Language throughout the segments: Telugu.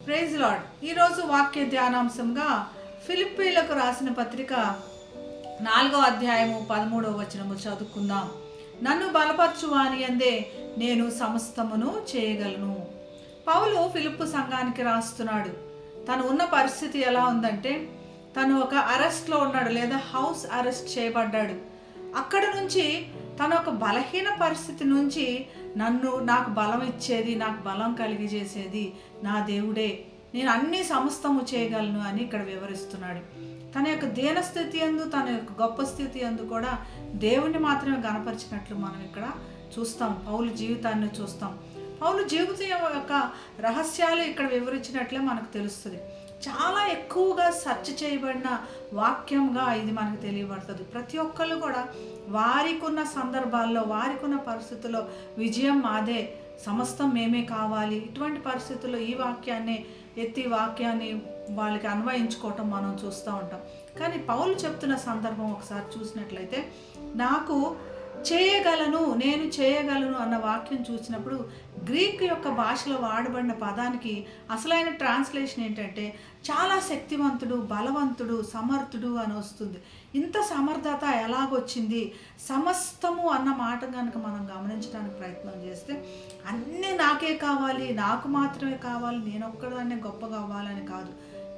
ప్రైజ్ లాడ్ ఈరోజు వాక్య ధ్యానాంశంగా ఫిలిప్పీలకు రాసిన పత్రిక నాలుగో అధ్యాయము పదమూడవ వచనము చదువుకుందాం. నన్ను బలపరచువాని అందే నేను సమస్తమును చేయగలను. పౌలు ఫిలిప్పు సంఘానికి రాస్తున్నాడు. తను ఉన్న పరిస్థితి ఎలా ఉందంటే తను ఒక అరెస్ట్లో ఉన్నాడు లేదా హౌస్ అరెస్ట్ చేయబడ్డాడు. అక్కడ నుంచి తన ఒక బలహీన పరిస్థితి నుంచి నన్ను నాకు బలం ఇచ్చేది నాకు బలం కలిగజేసేది నా దేవుడే. నేను అన్ని సమస్తము చేయగలను అని ఇక్కడ వివరిస్తున్నాడు. తన యొక్క దీనస్థితి అందు తన యొక్క గొప్ప స్థితి అందు కూడా దేవుణ్ణి మాత్రమే గనపరిచినట్లు మనం ఇక్కడ చూస్తాం. పౌలు జీవితాన్ని చూస్తాం. పౌలు జీవితం యొక్క రహస్యాలు ఇక్కడ వివరించినట్లే మనకు తెలుస్తుంది. చాలా ఎక్కువగా సెర్చ్ చేయబడిన వాక్యంగా ఇది మనకు తెలియబడుతుంది. ప్రతి ఒక్కళ్ళు కూడా వారికి ఉన్న సందర్భాల్లో వారికి ఉన్న పరిస్థితుల్లో విజయం మాదే సమస్తం మేమే కావాలి. ఇటువంటి పరిస్థితుల్లో ఈ వాక్యాన్ని ఎత్తి వాక్యాన్ని వాళ్ళకి అన్వయించుకోవటం మనం చూస్తూ ఉంటాం. కానీ పౌలు చెప్తున్న సందర్భం ఒకసారి చూసినట్లయితే నాకు చేయగలను నేను చేయగలను అన్న వాక్యం చూసినప్పుడు గ్రీక్ యొక్క భాషలో వాడబడిన పదానికి అసలైన ట్రాన్స్లేషన్ ఏంటంటే చాలా శక్తివంతుడు బలవంతుడు సమర్థుడు అని వస్తుంది. ఇంత సమర్థత ఎలాగొచ్చింది? సమస్తము అన్న మాట కనుక మనం గమనించడానికి ప్రయత్నం చేస్తే అన్నీ నాకే కావాలి నాకు మాత్రమే కావాలి నేను ఒక్కదాన్నే గొప్పగా అవ్వాలని కాదు.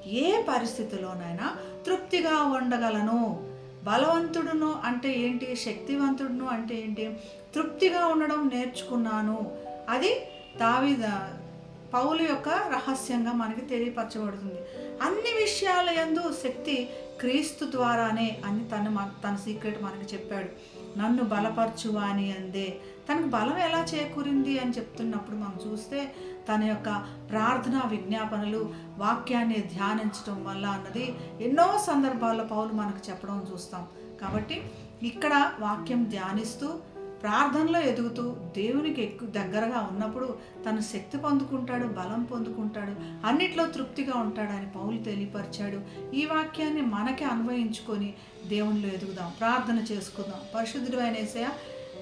ఏ పరిస్థితిలోనైనా తృప్తిగా ఉండగలను. బలవంతుడును అంటే ఏంటి? శక్తివంతుడును అంటే ఏంటి? తృప్తిగా ఉండడం నేర్చుకున్నాను. అది దావిద పౌలు యొక్క రహస్యంగా మనకి తెలియపరచబడుతుంది. అన్ని విషయాల యందు శక్తి క్రీస్తు ద్వారానే అని తను తన సీక్రెట్ మనకి చెప్పాడు. నన్ను బలపరచువా అని అందే. తనకు బలం ఎలా చేకూరింది అని చెప్తున్నప్పుడు మనం చూస్తే తన యొక్క ప్రార్థనా విజ్ఞాపనలు వాక్యాన్ని ధ్యానించడం వల్ల అన్నది ఎన్నో సందర్భాల్లో పౌలు మనకు చెప్పడం చూస్తాం. కాబట్టి ఇక్కడ వాక్యం ధ్యానిస్తూ ప్రార్థనలో ఎదుగుతూ దేవునికి ఎక్కువ దగ్గరగా ఉన్నప్పుడు తను శక్తి పొందుకుంటాడు బలం పొందుకుంటాడు అన్నిట్లో తృప్తిగా ఉంటాడని పౌలు తెలియపరిచాడు. ఈ వాక్యాన్ని మనకి అన్వయించుకొని దేవునిలో ఎదుగుదాం. ప్రార్థన చేసుకుందాం. పరిశుద్ధుడు అయినేసయ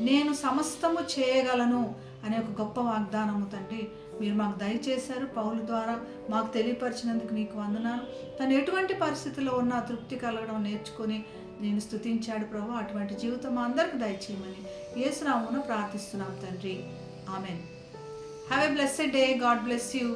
నేను సమస్తము చేయగలను అనే ఒక గొప్ప వాగ్దానము తండ్రి మీరు మాకు దయచేశారు. పౌలు ద్వారా మాకు తెలియపరిచినందుకు నీకు వందనాలు. తను ఎటువంటి పరిస్థితిలో ఉన్నా తృప్తి కలగడం నేర్చుకొని నేను స్తుతించాడు ప్రభు. అటువంటి జీవితం అందరికి దయచేయమని యేసునామమున ప్రార్థిస్తున్నాం తండ్రి. Amen. Have a blessed day God bless you